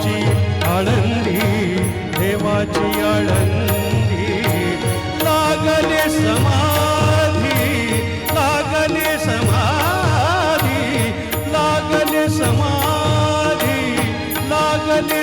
देवाची आळंदी देवाची आळंदी. लागले समाधी लागले समाधी लागले समाधी लागले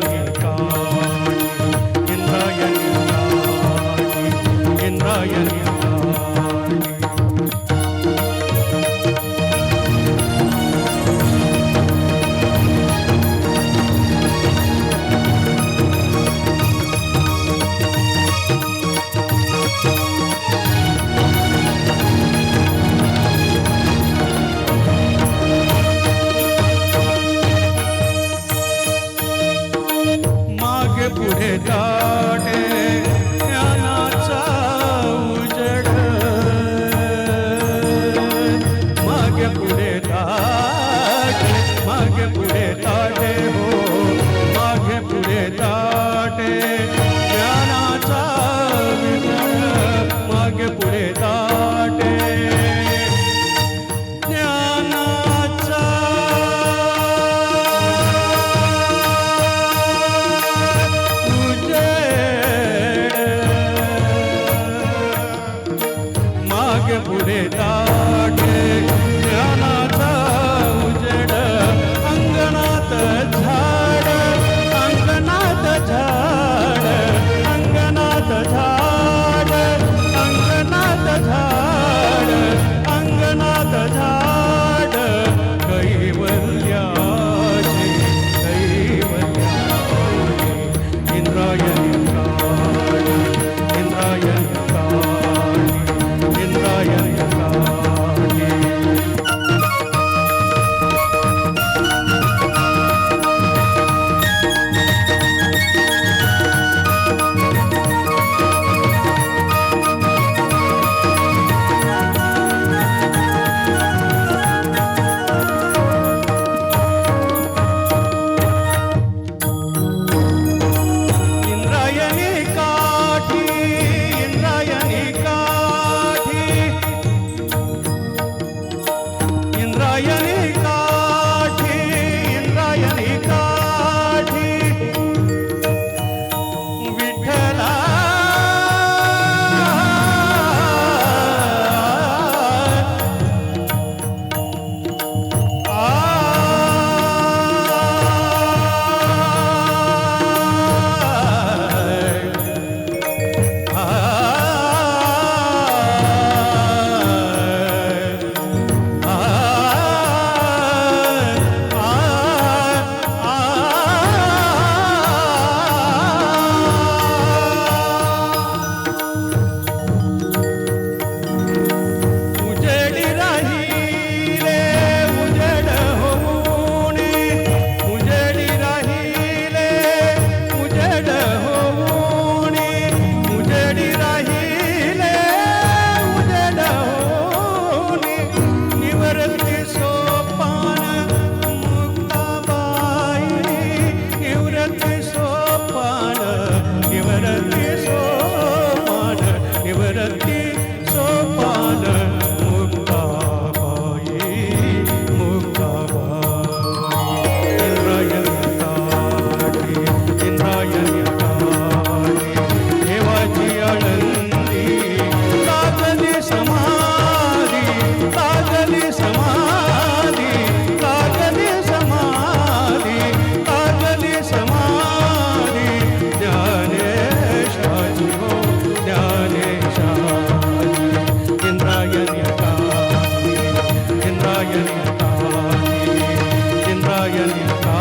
का काटे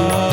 Krishna